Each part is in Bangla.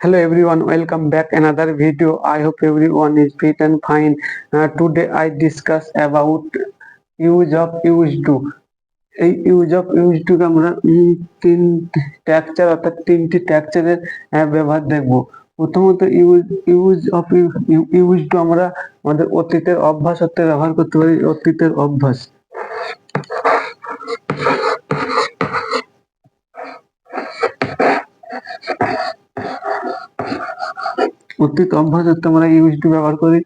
Hello everyone, welcome back another video. I hope everyone is fit and fine. Uh, today I discuss about use of used to. এই ইউজ অফ ইউজ টু আমরা তিন ট্যাকচার অর্থাৎ তিনটি ট্যাকচারের ব্যবহার দেখব প্রথমত use use of use to আমরা আমাদের অতীতের অভ্যাস অর্থে ব্যবহার করতে পারি অতীতের অভ্যাস অতীত অভ্যাস হচ্ছে আমরা ইউজ টু ব্যবহার করি।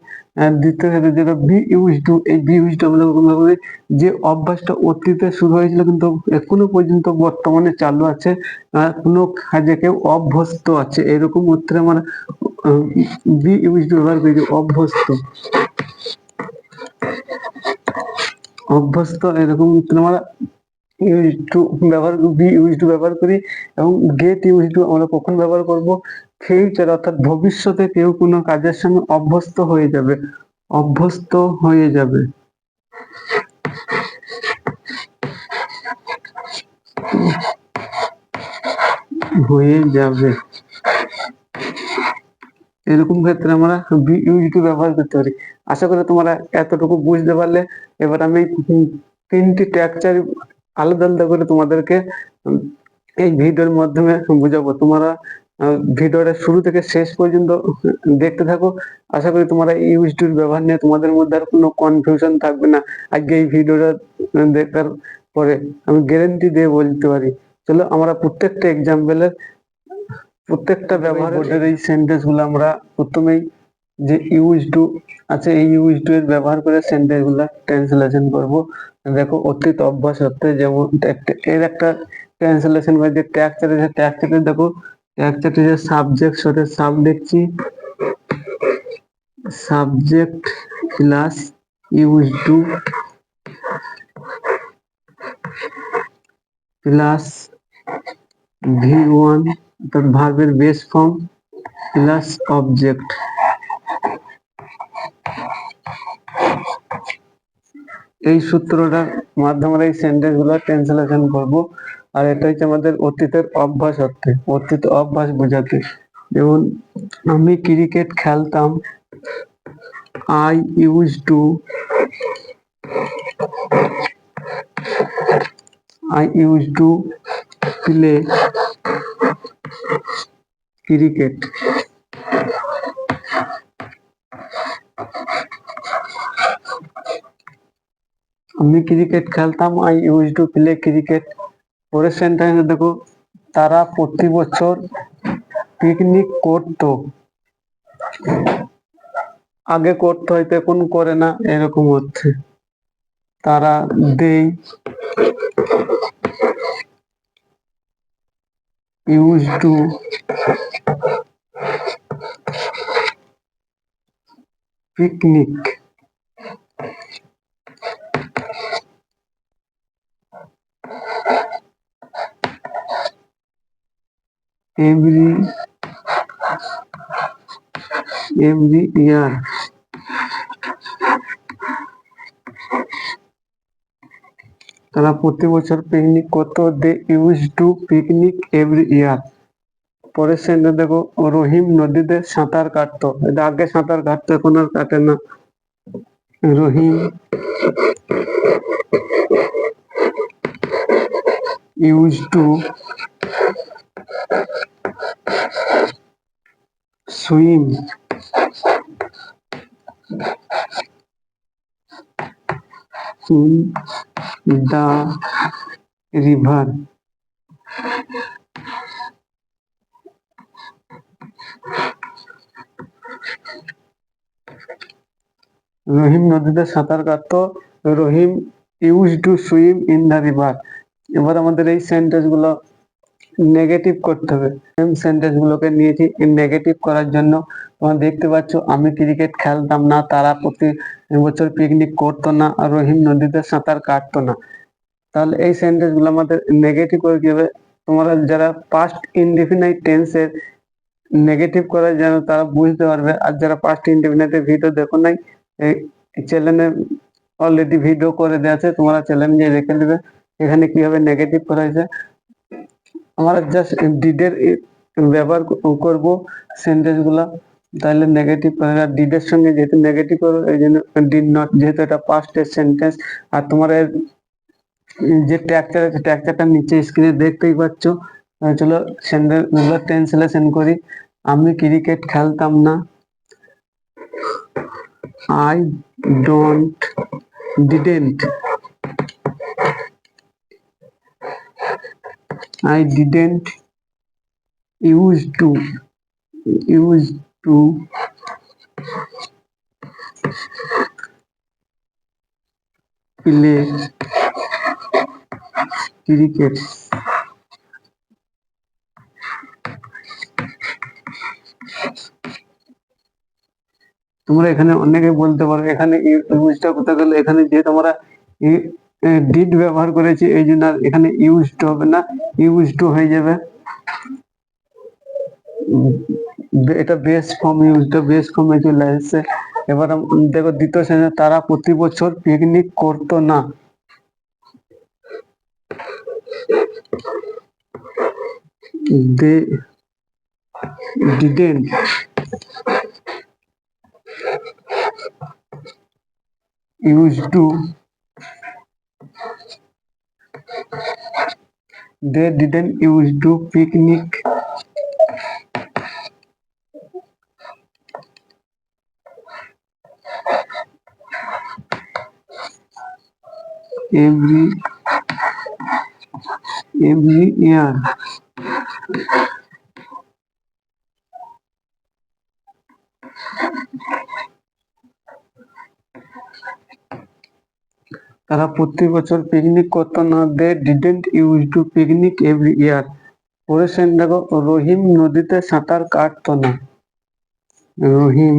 দ্বিতীয় ক্ষেত্রে যেটা বি ইউজ টু এই বি ইউজ টু আমরা ব্যবহার করি, যে অভ্যাসটা অতীতে শুরু হয়েছিল কিন্তু এখনও পর্যন্ত বর্তমানে চালু আছে কোনো কাজে কেউ অভ্যস্ত আছে। এরকম উত্তরে আমরা বি ইউজ টু ব্যবহার করি অভ্যস্ত। অভ্যস্ত, এরকম উত্তরে আমরা ইউজ টু ব্যবহার বি ইউজ টু ব্যবহার করি এবং গেট ইউজ টু আমরা কখন ব্যবহার করব? ফিউচার অর্থাৎ ভবিষ্যতে কেউ কোনো কাজের সঙ্গে অভ্যস্ত হয়ে যাবে। অভ্যস্ত হয়ে যাবে। হয়ে যাবে। এরকম ক্ষেত্রে আমরা বি ইউজ টু ব্যবহার করতে পারি। আশা করি তোমরা এতটুকু বুঝতে পারলে। এবার আমি তিনটি ট্যাকচার আলাদা আলাদা করে তোমাদেরকে এই ভিডিওর মাধ্যমে বুঝাবো। তোমরা ভিডিওটা শুরু থেকে শেষ পর্যন্ত দেখতে থাকো। আশা করি তোমরা এই ইউজ টুর ব্যবহার নিয়ে তোমাদের মধ্যে আর কোনো কনফিউশন থাকবে না। আজকে এই ভিডিওটা দেখার পরে আমি গ্যারেন্টি দিয়ে বলতে পারি চলো আমরা প্রত্যেকটা এক্সাম্পলের প্রত্যেকটা ব্যবহার বোর্ডের এই সেন্টেন্সগুলো আমরা প্রথমেই যে ইউজ টু আছে এই ইউজ টু এর ব্যবহার করে সেন্টেন্সগুলা ট্রান্সলেশন করব। দেখো অতীত অভ্যাস হতে যেমন একটা- এর একটা ট্রান্সলেশন করে যে ট্যাগ যে ট্যাগ চার্টে দেখো ট্যাগ চার্টে সাবজেক্ট সাথে সাব দেখছি subject plus use to plus V one অর্থাৎ ভার্বের বেস ফর্ম প্লাস অবজেক্ট এই সূত্রটার মাধ্যমে এই সেন্টেন্সগুলো ট্রান্সলেশন করব। আর এটা হচ্ছে আমাদের অতীতের অভ্যাস অর্থে অতীত অভ্যাস বোঝাতে। যেমন আমি ক্রিকেট খেলতাম। I use to I use to play cricket আমি ক্রিকেট খেলতাম। I use to play cricket পরের সেন্টেন্সে দেখো, তারা প্রতি বছর পিকনিক করতো। আগে করতে হয়তো এখন করে না, এরকম হচ্ছে। তারা they use to picnic every every year তারা প্রতি বছর পিকনিক করতো। They use to picnic every year পরের সেন্টেন্স দেখো, রহিম নদীতে সাঁতার কাটতো। এটা আগে সাঁতার কাটতো, এখন আর কাটে না। Rahim use to swim in the river. Rahim নদীতে সাঁতার কাটতো। Rahim use to swim in the river এবার আমাদের এই সেন্টেন্সগুলো নেগেটিভ করতে হবে। সেম সেন্টেন্স গুলোকে নিয়েছি নেগেটিভ করার জন্য তোমরা দেখতে পাচ্ছ, আমি ক্রিকেট খেলতাম না, তারা প্রতি বছর পিকনিক করতো না রহিম নদীতে সাঁতার কাটতো না। তাহলে এই সেন্টেন্সগুলো আমাদের নেগেটিভ করে কি হবে? তোমরা যারা পাস্ট ইনডিফিনাইট টেন্সের নেগেটিভ করার জন্য তারা বুঝতে পারবে। আর যারা পাস্ট ইনডিফিনাইট ভিডিও দেখো নাই, এই চ্যানেলে অলরেডি ভিডিও করে দেওয়া আছে, তোমরা চ্যানেলে গিয়ে দেখে নেবে। এখানে কীভাবে নেগেটিভ করা হয়েছে। আমরা জাস্ট ডিডের ব্যবহার করব সেন্টেন্সগুলা। তাহলে নেগেটিভ ডিড এর সঙ্গে যেহেতু নেগেটিভ করব এই জন্য ডিড নট যেহেতু এটা পাস্ট এর সেন্টেন্স আর তোমার যে ট্র্যাকচার আছে ট্র্যাকচারটা নিচে স্ক্রিনে দেখতেই পাচ্ছ। চলো সেন্টেন্সগুলো ট্রান্সলেশন করি। আমি ক্রিকেট খেলতাম না। I don't didn't I didn't used to used to play cricket. তোমরা এখানে অনেকে বলতে পারো, এখানে ইউজটা কোথায় গেলে এখানে যে তোমরা ডিড ব্যবহার করেছি, এই জন্য আর এখানে ইউজড হবে না ইউজ টু হয়ে যাবে। এটা বেস ফর্ম ইউজটা বেস ফর্মে চলে আসছে। এবার দেখো দ্বিতীয় শ্রেণি তারা প্রতি বছর পিকনিক করতো না। They didn't used to they didn't used to picnic. Every every year তারা প্রতি বছর পিকনিক করতো না। They didn't use to picnic every year পরের সেন দেখো, রহিম নদীতে সাঁতার কাটতো না। Rahim.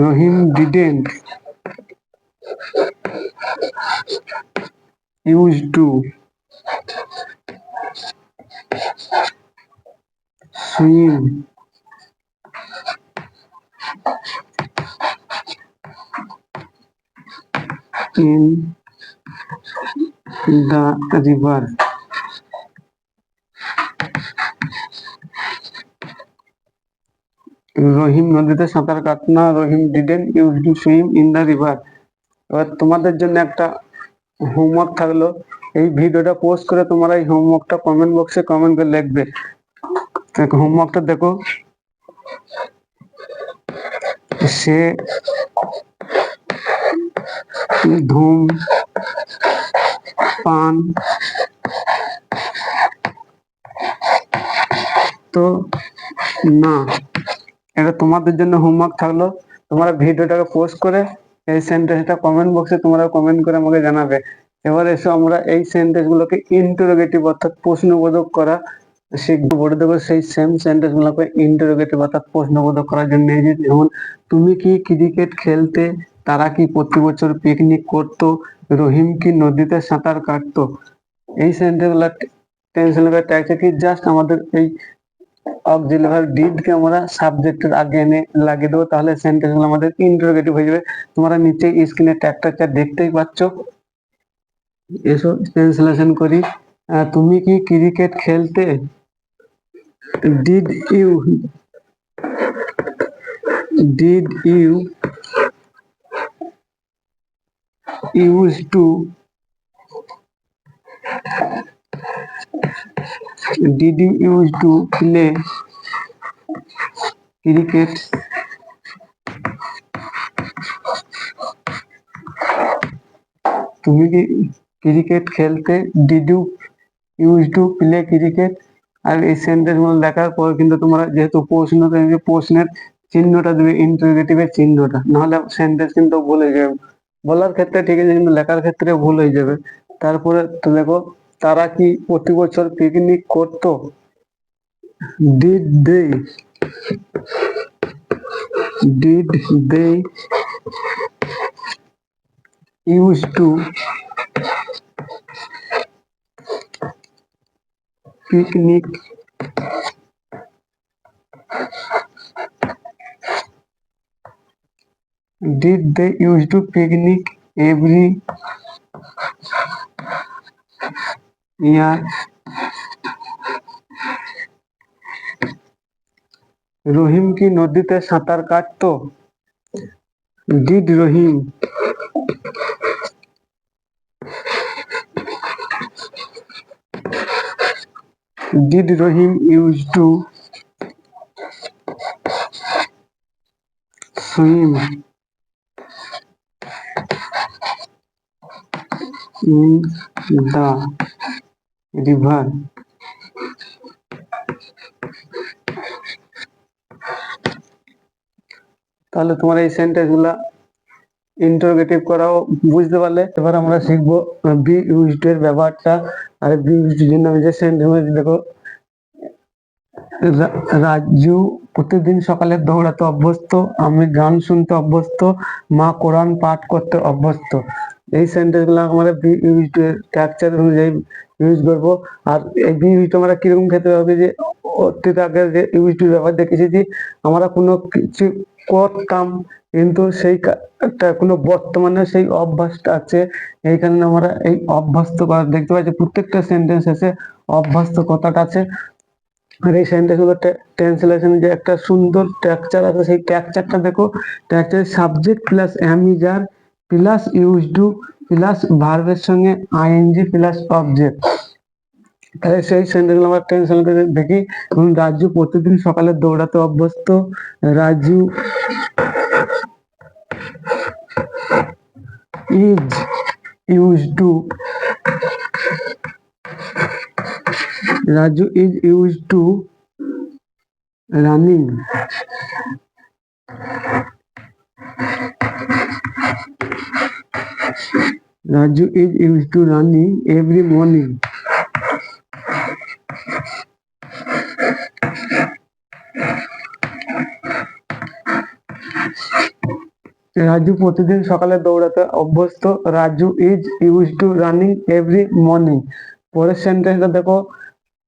Rahim didn't use to swim in the river. Rahim নদীতে সাঁতার কাটতো না, Rahim didn't use to swim in the river এবার তোমাদের জন্য একটা হোমওয়ার্ক থাকল। এই ভিডিওটা পোস্ট করে তোমরা এই হোমওয়ার্কটা কমেন্ট বক্সে কমেন্ট করে লিখবে। হোমওয়ার্কটা দেখো। সে ধূম, পান তো না। এটা তোমাদের জন্য হোমওয়ার্ক থাকল। তোমরা ভিডিওটাকে পোস্ট করে এই সেন্টেন্সটা কমেন্ট বক্সে তোমরা কমেন্ট করে আমাকে জানাবে। এবার এসো আমরা এই সেন্টেন্স গুলোকে ইন্টারোগেটিভ অর্থাৎ প্রশ্নবোধক করা শিখব বলে দেবো সেই সেম সেন্টেন্স গুলোকে ইন্টারোগেটিভ অর্থাৎ প্রশ্নবোধক করার জন্য যেমন, তুমি কি ক্রিকেট খেলতে, তারা কি প্রতি বছর পিকনিক করতো, রহিম কি নদীতে সাঁতার কাটতো? এই সেন্টেন্সগুলা টেন্স ট্যাগটা কি জাস্ট আমাদের এই অক্সিলারি ডিড কে আমরা সাবজেক্টের আগে এনে লাগিয়ে দেবো, তাহলে সেন্টেন্সগুলো আমাদের ইন্টারোগেটিভ হয়ে যাবে। তোমরা নিচে স্ক্রিনে ট্যাগটা দেখতেই পাচ্ছ। এসো ট্রান্সলেশন করি। তুমি কি ক্রিকেট খেলতে? Did you did you use to did you use to play cricket? তুমি কি ক্রিকেট খেলতে? Did you use to play cricket আর এই সেন্টেন্সগুলো লেখার পর কিন্তু তোমরা যেহেতু প্রশ্ন প্রশ্নের চিহ্নটা দেবে ইন্টারোগেটিভের চিহ্নটা, নাহলে সেন্টেন্স কিন্তু ভুল হয়ে যাবে। বলার ক্ষেত্রে ঠিক আছে, কিন্তু লেখার ক্ষেত্রে ভুল হয়ে যাবে। তারপরে তো দেখো, তারা কি প্রতি বছর পিকনিক করতো? Did they did they use to picnic did they used to picnic every year Rahim কি নদীতে সাঁতার কাটতো। Did Rahim did Rahim used to swim in the river? তাহলে তোমার এই সেন্টেন্সগুলা ইন্টারোগেটিভ করাও বুঝতে পারলে। এবার আমরা শিখব বি ইউজড এর ব্যবহারটা। আর বি ইউজড এর জন্য আমি যে সেন্টেন্স দেখো রাজু প্রতিদিন সকালে দৌড়াতে অভ্যস্ত, আমি গান শুনতে অভ্যস্ত, মা কোরআন পাঠ করতে অভ্যস্ত। এই সেন্টেন্সগুলো আমরা বি ইউজ স্ট্রাকচার অনুযায়ী ইউজ করব। আর এই বি ইউজ আমরা কীরকম খেতে হবে যে, অতীত আগে যে ইউজ টু ব্যবহার দেখেছি যে, আমরা কোনো কিছু করতাম কিন্তু সেই কোনো বর্তমানে সেই অভ্যাসটা আছে। এইখানে আমরা এই অভ্যস্ত করা দেখতে পাচ্ছি প্রত্যেকটা সেন্টেন্স শেষে অভ্যস্ত কথাটা আছে। আর এই সেন্টেন্সগুলো ট্রান্সলেশন যে একটা সুন্দর স্ট্রাকচার আছে, সেই স্ট্রাকচারটা দেখো। Structure subject plus am is are plus use to plus ভার্বের সঙ্গে আইএনজি প্লাস অবজেক্ট তাহলে সেই সেন্টেন্স আমরা ট্রান্সলেশন করে দেখি। রাজু প্রতিদিন সকালে দৌড়াতে অভ্যস্ত। Raju is used to Raju is used to running. Raju is used to running every morning. Raju প্রতিদিন সকালে দৌড়াতে অভ্যস্ত। Raju is use to running every morning পরের সেন্টেন্সটা দেখো।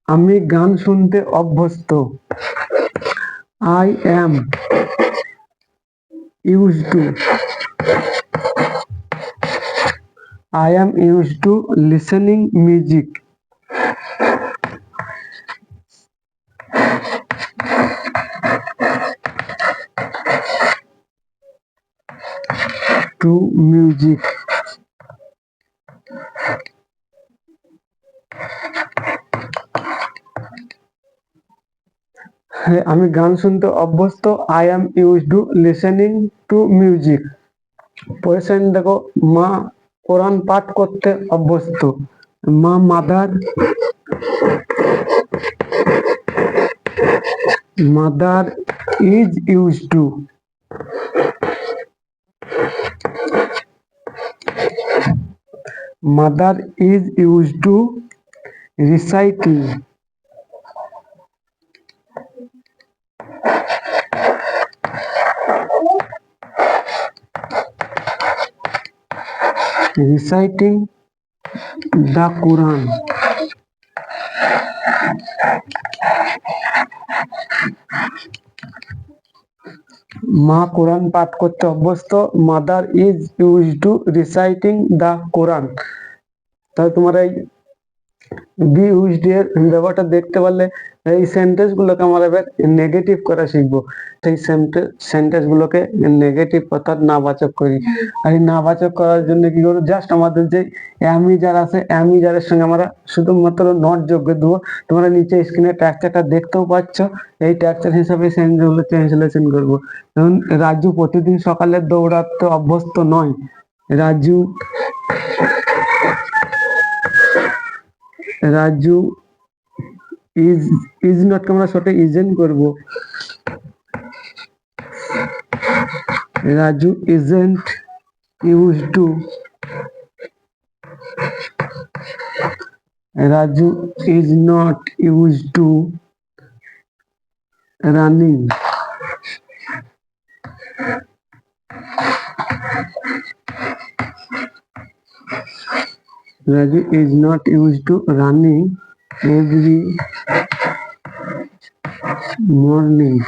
আমি গান শুনতে অভ্যস্ত। I am use to I am use to listening music to music হ্যাঁ, আমি গান শুনতে অভ্যস্ত। I am use to listening to music পরের দেখো মা কোরআন পাঠ করতে অভ্যস্ত। মা mother mother is use to mother is used to recite reciting the quran. মা কোরআন পাঠ করতে অভ্যস্ত। Mother is use to reciting the Quran তাহলে তোমার এই বি ইউজড এর ব্যবহারটা দেখতে পারলে এই সেন্টেন্স গুলোকে আমরা এবার নেগেটিভ করা শিখব। সেই সেন্টেন্স গুলোকে নেগেটিভ অর্থাৎ নাবাচক করি। আর এই নাবাচক করার জন্য কি করব? জাস্ট আমাদের যে অ্যামিজার আছে অ্যামিজারের সঙ্গে আমরা শুধুমাত্র নট যোগ করে দেবো তোমরা নিচে স্ক্রিনে ট্যাক্সারটা দেখতেও পাচ্ছ। এই ট্যাক্সার হিসাবে সেন্টেন্সগুলো ট্রান্সলেশন করব। যেমন রাজু প্রতিদিন সকালে দৌড়াতে অভ্যস্ত নয়। Raju Raju is is not কে আমরা শর্টে ইজেন করব। Raju isn't use to Raju is not use to running Raju is not used to running every morning.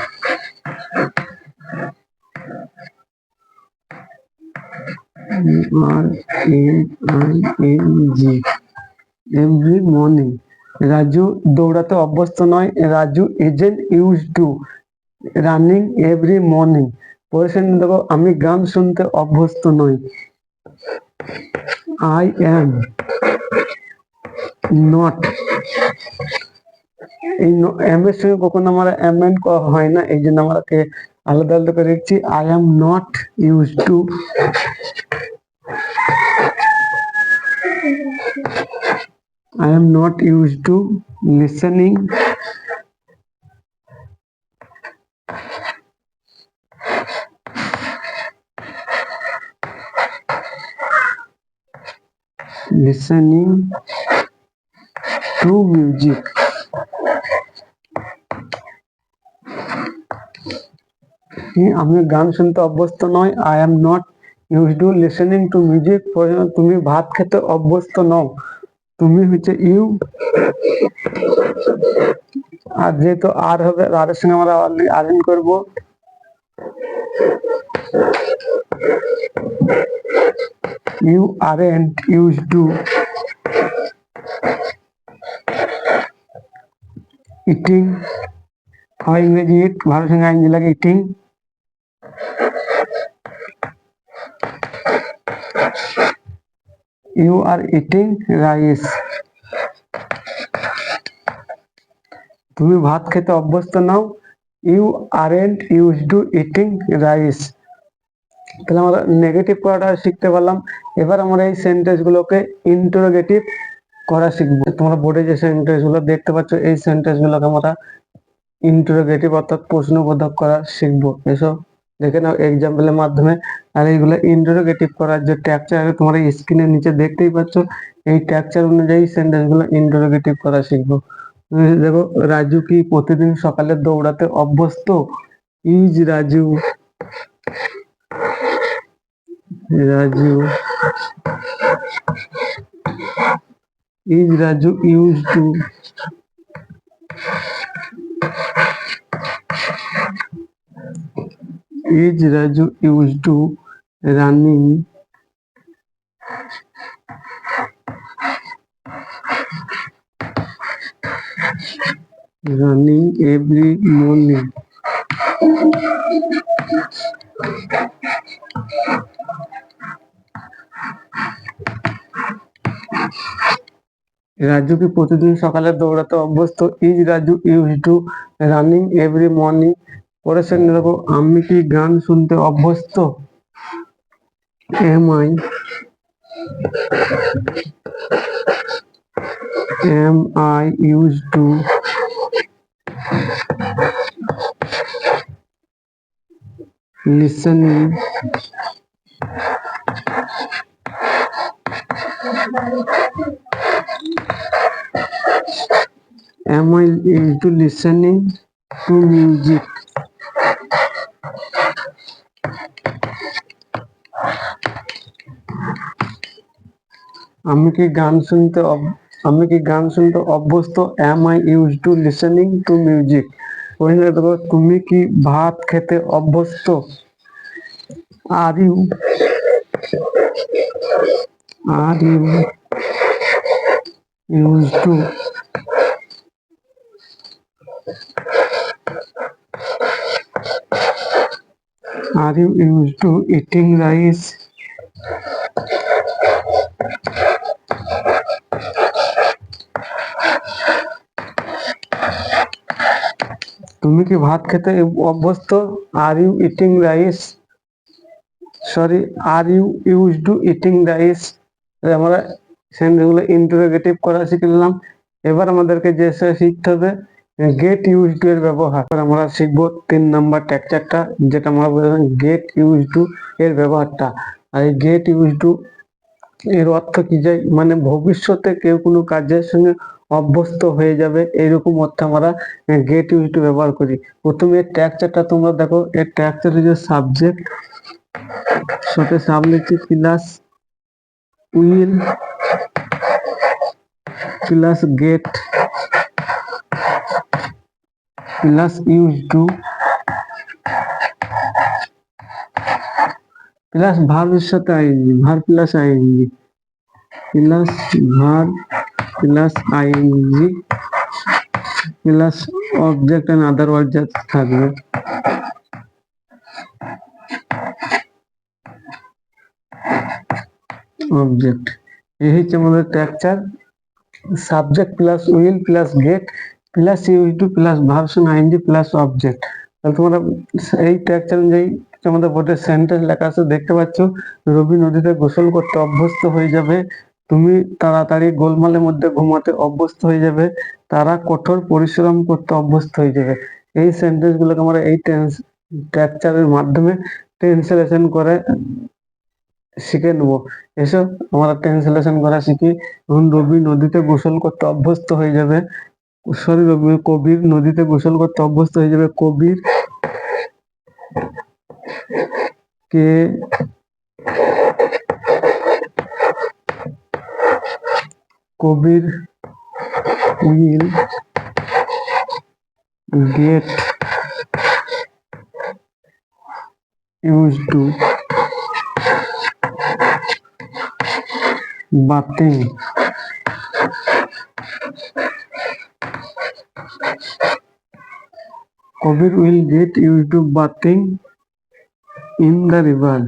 R A I N G every morning. Raju দৌড়াতে অভ্যস্ত নয়। Raju isn't use to running every morning. পরিশেষ দেখো, আমি গান শুনতে অভ্যস্ত নই। আই অ্যাম নট এই এম এর সঙ্গে কখনো আমরা অ্যামেন্ড হয় না, এই জন্য আমরাকে আলাদা আলাদা করে লিখছি I am not use to I am not used to listening. Listening. To music. আমি গান শুনতে অভ্যস্ত নয় I am not use to listening to music তুমি ভাত খেতে অভ্যস্ত নও তুমি হচ্ছে ইউ আর যেহেতু আর হবে আর এর সঙ্গে আমরা আরেন করব you aren't use to eating হয় ইংরেজি ইট ভালো সঙ্গে আইনজি লাগে eating you are eating rice তুমি ভাত খেতে অভ্যস্ত নাও you aren't use to eating rice তাহলে আমরা নেগেটিভ করাটা শিখতে পারলাম। এবার আমরা এই সেন্টেন্স গুলোকে ইন্টারোগেটিভ করা শিখব। তোমরা বোর্ডে যে সেন্টেন্সগুলো দেখতে পাচ্ছ, এই সেন্টেন্স গুলোকে আমরা ইন্টারোগেটিভ অর্থাৎ প্রশ্নবোধক করা শিখব। এসব দেখে নাও এক্সাম্পলের মাধ্যমে। আর এইগুলো ইন্টারোগেটিভ করার যে ট্যাকচার তোমরা স্ক্রিনের নিচে দেখতেই পাচ্ছ। এই ট্যাকচার অনুযায়ী সেন্টেন্সগুলো ইন্টারোগেটিভ করা শিখব। দেখো, রাজু কি প্রতিদিন সকালে দৌড়াতে অভ্যস্ত? Is Raju. Raju. is Raju used to? Is Raju used to running? running every morning. Raju কি প্রতিদিন সকালে দৌড়াতে অভ্যস্ত? Is Raju use to running every morning sentence দেখো আমি কি গান শুনতে অভ্যস্ত? Am I am I used to listening am I used to listening to music? আমি কি গান শুনতে আমি কি গান শুনতে অভ্যস্ত? Am I use to listening to music তুমি কি ভাত খেতে অভ্যস্ত? Are you are you use to are you use to eating rice তুমি কি ভাত খেতে অভ্যস্ত? Are you eating rice sorry are you use to eating rice আমরা সেগুলো ইন্টারোগেটিভ করা শিখলাম এবার আমাদেরকে যে শিখতে হবে গেট ইউজ টু এর ব্যবহার। আমরা শিখব তিন নাম্বার টেকচারটা যেটা আমরা বললাম গেট ইউজ টু এর ব্যবহারটা। আর এই গেট ইউজ টু এর অর্থ কি যায় মানে ভবিষ্যতে কেউ কোনো কাজের সঙ্গে অভ্যস্ত হয়ে যাবে এইরকম অর্থে আমরা গেট ইউজ টু ব্যবহার করি। প্রথমে এর ট্যাকচারটা তোমরা দেখো, এর ট্যাকচারের যে সাবজেক্ট সাথে সাব লিখছি plus will plus get plus use to plus ভার্বের সাথে ING verb plus ING plus verb plus ING plus object and other word যা থাকবে অবজেক্ট এই হচ্ছে আমাদের structure subject plus will plus get plus use to plus version ING plus object তাহলে তোমরা এই স্ট্রাকচার অনুযায়ী তোমাদের বোর্ডের সেন্টেন্স লেখা আছে, দেখতে পাচ্ছ, রবি নদীতে গোসল করতে অভ্যস্ত হয়ে যাবে। তুমি তাড়াতাড়ি গোলমালের মধ্যে ঘুমাতে অভ্যস্ত হয়ে যাবে। তারা কঠোর পরিশ্রম করতে অভ্যস্ত হয়ে যাবে। এই সেন্টেন্স গুলোকে আমরা এই টেন্স স্ট্রাকচারের মাধ্যমে ট্রান্সলেশন করে শিখে নেব। এসব আমরা ট্রান্সলেশন করা শিখি। এখন রবি নদীতে গোসল করতে অভ্যস্ত হয়ে যাবে। সরি কবির নদীতে গোসল করতে অভ্যস্ত হয়ে যাবে। কবির কে Kabir will get use to bathing Kabir will get use to bathing in the river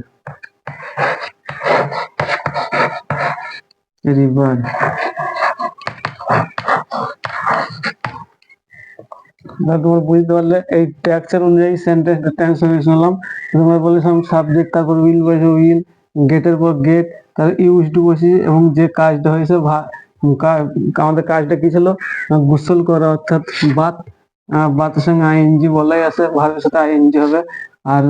river তোমার বুঝতে পারলে এই ট্যাক্সের অনুযায়ী সেন্টেন্স ট্রান্সলেশন হলাম তোমরা বলেছিলাম সাবজেক্ট তারপর উইল বসে উইল গেটের পর গেট তারপর ইউজ টু বসে এবং যে কাজটা হয়েছে আমাদের কাজটা কি ছিল? গোসল করা অর্থাৎ আহ, বাতের সঙ্গে আইএনজি বলাই আছে ভাবের সাথে আইএনজি হবে। আর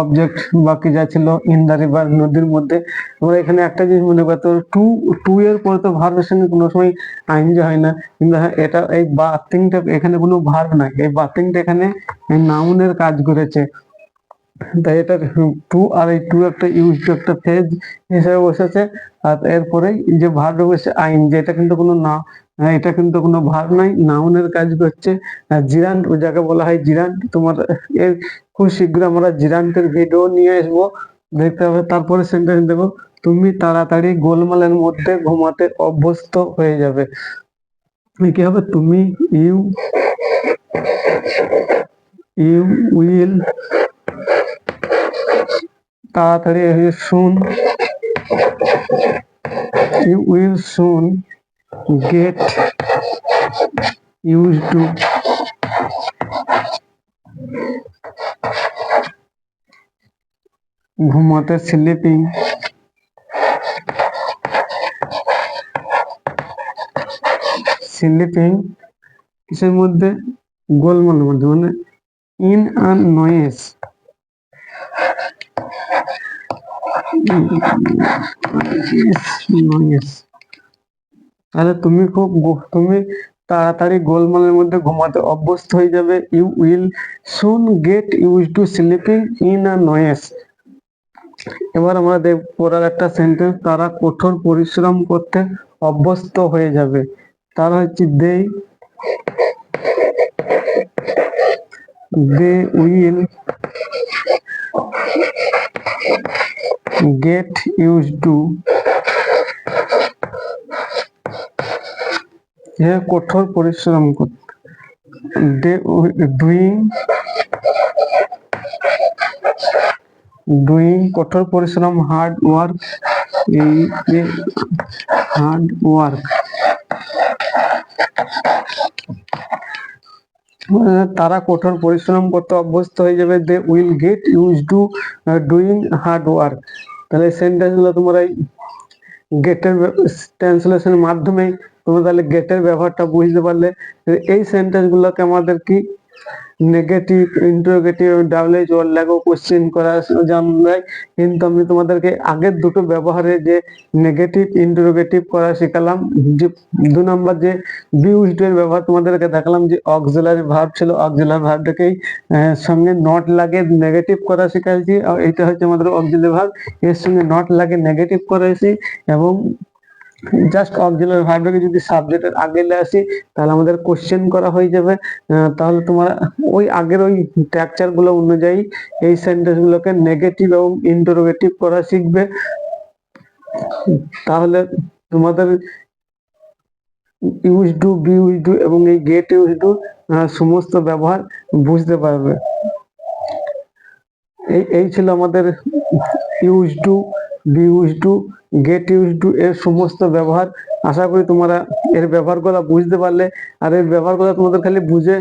অবজেক্ট বাকি যা ছিল ইন দা রিভার নদীর মধ্যে, তোমরা এখানে একটা জিনিস মনে করতে টু টু এর পরে তো ভার্বের সঙ্গে কোনো সময় আইনজি হয় না। কিন্তু হ্যাঁ এটা এই বাথিংটা এখানে কোনো ভার্ব নাই। এই বাথিংটা এখানে নাউনের কাজ করেছে। তাই এটা টু আর এই টু একটা ইউজ একটা ফেজ হিসেবে বসেছে। আর এরপরে যে ভার্ব বসে আইন, যে এটা কিন্তু কোনো না, এটা কিন্তু কোনো ভার নাই, নাউনের কাজ করছে। আর জিরান্ট যাকে বলা হয় জিরান তোমার এর খুব শীঘ্র আমরা জিরান্টের ভিডিও নিয়ে আসব। দেখতে হবে, তারপরে সেন্টেন্স দেখো তুমি তাড়াতাড়ি গোলমালের মধ্যে ঘুমাতে অভ্যস্ত হয়ে যাবে। কি হবে? তুমি ইউ ইউ উইল তাড়াতাড়ি soon. You will soon get use to ঘুমাতে স্লিপিং স্লিপিং কিসের মধ্যে? গোলমালের মধ্যে মানে ইন আন নয়েস তাহলে তুমি খুব তুমি তাড়াতাড়ি গোলমালের মধ্যে ঘুমাতে অভ্যস্ত হয়ে যাবে। You will soon get use to sleeping in a noise এবার আমরা দেখ পড়ার একটা সেন্টেন্স তারা কঠোর পরিশ্রম করতে অভ্যস্ত হয়ে যাবে। তারা হচ্ছে they they will get use to যে কঠোর পরিশ্রম করতে ডুইং ডুইং কঠোর পরিশ্রম হার্ড ওয়ার্ক এই হার্ড ওয়ার্ক তারা কঠোর পরিশ্রম করতে অভ্যস্ত হয়ে যাবে they will get use to doing hard work তাহলে সেন্টেন্সগুলো তোমরা গেটের ট্রান্সলেশনের মাধ্যমে তোমরা তাহলে গেটের ব্যবহারটা বুঝতে পারলে। এই সেন্টেন্স গুলোকে আমাদের কি negative interrogative W H word লাগেও কোশ্চেন করা জানা যায় কিন্তু আমি তোমাদেরকে আগের দুটো ব্যবহারে যে নেগেটিভ ইন্টারোগেটিভ করা শেখালাম, যে দু নম্বর যে বিউজড এর ব্যবহার তোমাদেরকে দেখালাম যে অক্সিলারি ভার্ব ছিল অক্সিলারি ভার্বটাকেই সঙ্গে নট লাগে নেগেটিভ করা শেখাইছি। এটা হচ্ছে আমাদের অক্সিলারি ভার্ব এর সঙ্গে নট লাগে নেগেটিভ করেছি এবং জাস্ট অক্সিলারি ভার্বটাকে যদি সাবজেক্টের আগে নিয়ে আসি, তাহলে আমাদের কোশ্চেন করা হয়ে যাবে। তাহলে তোমার ওই আগের ওই স্ট্রাকচারগুলো অনুযায়ী এই সেন্টেন্স গুলোকে নেগেটিভ এবং ইন্টারোগেটিভ করা শিখবে। তাহলে তোমাদের use to be use to এবং এই গেট ইউজ ডু সমস্ত ব্যবহার বুঝতে পারবে। এই এই ছিল আমাদের use to be use to get use to এর সমস্ত ব্যবহার। আশা করি তোমরা এর ব্যবহারগুলো বুঝতে পারলে। আর এই ব্যবহারগুলো তোমাদের খালি বুঝে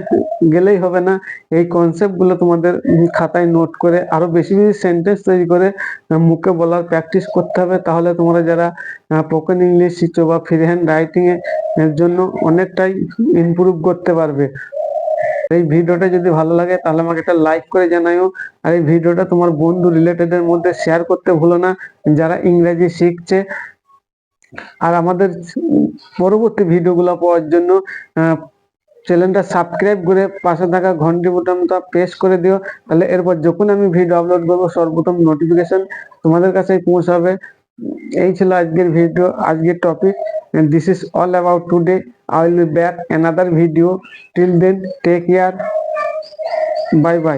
গেলেই হবে না। এই কনসেপ্টগুলো তোমাদের খাতায় নোট করে, আরও বেশি বেশি সেন্টেন্স তৈরি করে মুখে বলার প্র্যাকটিস করতে হবে। তাহলে তোমরা যারা স্পোকেন ইংলিশ শিখছো বা ফ্রি হ্যান্ড রাইটিং এর জন্য অনেকটাই ইমপ্রুভ করতে পারবে। এই ভিডিওটা যদি ভালো লাগে, তাহলে আমাকে একটা লাইক করে জানাইও আর এই ভিডিওটা তোমার বন্ধু রিলেটেডের মধ্যে শেয়ার করতে ভুলো না, যারা ইংরেজি শিখছে। আর আমাদের পরবর্তী ভিডিওগুলো পাওয়ার জন্য চ্যানেলটা সাবস্ক্রাইব করে পাশে থাকা ঘন্টি বোতামটা প্রেস করে দিও। তাহলে এরপর যখন আমি ভিডিও আপলোড করব, সর্বপ্রথম নোটিফিকেশন তোমাদের কাছেই পৌঁছাবে। এই ছিল আজকের ভিডিও আজকের topic this is all about today I will be back another video till then take care bye bye